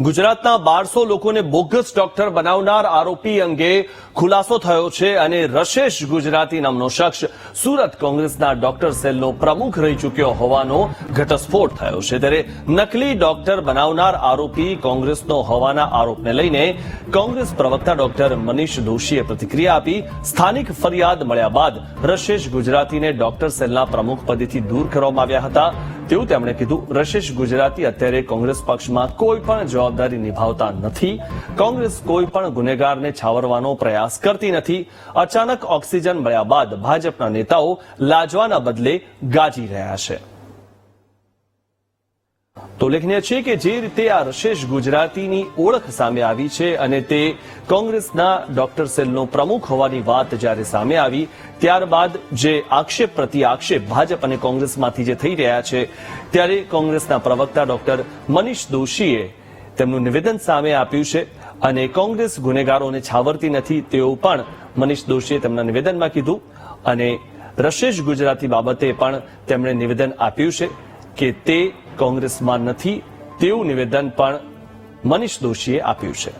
ગુજરાતના બારસો લોકોને બોગસ ડોક્ટર બનાવનાર આરોપી અંગે ખુલાસો થયો છે અને રશેશ ગુજરાતી નામનો શખ્સ સુરત કોંગ્રેસના ડોક્ટર સેલનો પ્રમુખ રહી ચૂક્યો હોવાનો ઘટસ્ફોટ થયો છે. ત્યારે નકલી ડોક્ટર બનાવનાર આરોપી કોંગ્રેસનો હોવાના આરોપને લઈને કોંગ્રેસ પ્રવક્તા ડોક્ટર મનીષ દોશીએ પ્રતિક્રિયા આપી. સ્થાનિક ફરિયાદ મળ્યા બાદ રશેષ ગુજરાતીને ડોક્ટર સેલના પ્રમુખ પદેથી દૂર કરવામાં આવ્યા હતા. તેવું તેમણે કીધું. રશેષ ગુજરાતી અત્યારે કોંગ્રેસ પક્ષમાં કોઈ પણ જવાબદારી નિભાવતા નથી. કોંગ્રેસ કોઈ પણ ગુનેગારને છાવરવાનો પ્રયાસ કરતી નથી. અચાનક ઓક્સિજન મળ્યા બાદ ભાજપના નેતાઓ લાજવાના બદલે ગાજી રહ્યા છે. તો ઉલ્લેખનીય છે કે જે રીતે આ રશેષ ગુજરાતીની ઓળખ સામે આવી છે અને તે કોંગ્રેસના ડોક્ટર સેલનો પ્રમુખ હોવાની વાત જ્યારે સામે આવી, ત્યારબાદ જે આક્ષેપ પ્રતિ આક્ષેપ ભાજપ અને કોંગ્રેસમાંથી જે થઈ રહ્યા છે, ત્યારે કોંગ્રેસના પ્રવક્તા ડોક્ટર મનીષ દોશીએ તેમનું નિવેદન સામે આપ્યું છે અને કોંગ્રેસ ગુનેગારોને છાવરતી નથી તેવું પણ મનીષ દોશીએ તેમના નિવેદનમાં કીધું અને રશેષ ગુજરાતી બાબતે પણ તેમણે નિવેદન આપ્યું છે કે તે કોંગ્રેસમાં નથી તેવું નિવેદન પણ મનીષ દોશીએ આપ્યું છે.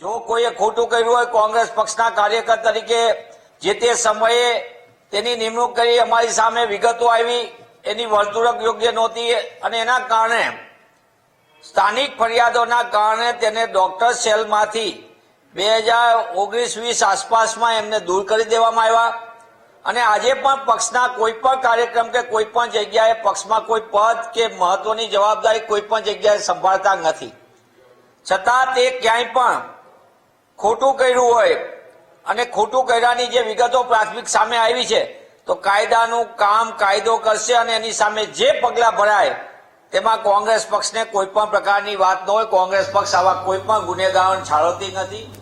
જો કોઈએ ખોટું કર્યું હોય કોંગ્રેસ પક્ષના કાર્યકર તરીકે, જે તે સમયે તેની નિમણૂક કરી અમારી સામે વિગતો આવી. એની વર્તુળક યોગ્ય નહોતી અને એના કારણે સ્થાનિક ફરિયાદોના કારણે તેને ડોક્ટર સેલમાંથી બે હજાર ઓગણીસ વીસ આસપાસમાં એમને દૂર કરી દેવામાં આવ્યા. અને આજે પણ પક્ષના કોઈ પણ કાર્યક્રમ કે કોઈ પણ જગ્યાએ પક્ષમાં કોઈ પદ કે મહત્વની જવાબદારી કોઈ પણ જગ્યાએ સંભાળતા નથી. છતાં તે ક્યાંય પણ ખોટું કર્યું હોય અને ખોટું કર્યાની જે વિગતો પ્રાથમિક સામે આવી છે, તો કાયદાનું કામ કાયદો કરશે અને એની સામે જે પગલાં ભરાય, તેમાં કોંગ્રેસ પક્ષને કોઈ પણ પ્રકારની વાત ન હોય. કોંગ્રેસ પક્ષ આવા કોઈ પણ ગુનેગારોને છાળવતી નથી.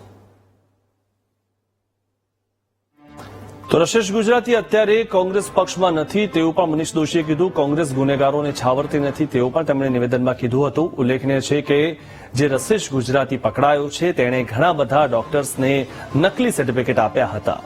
તો રશેષ ગુજરાતી અત્યારે કોંગ્રેસ પક્ષમાં નથી, તેવું પણ મનીષ દોશીએ કીધું. કોંગ્રેસ ગુનેગારોને છાવરતી નથી, તેવું પણ તેમણે નિવેદનમાં કીધું હતું. ઉલ્લેખનીય છે કે જે રશેષ ગુજરાતી પકડાયો છે, તેણે ઘણા બધા ડોક્ટર્સને નકલી સર્ટિફિકેટ આપ્યા હતા.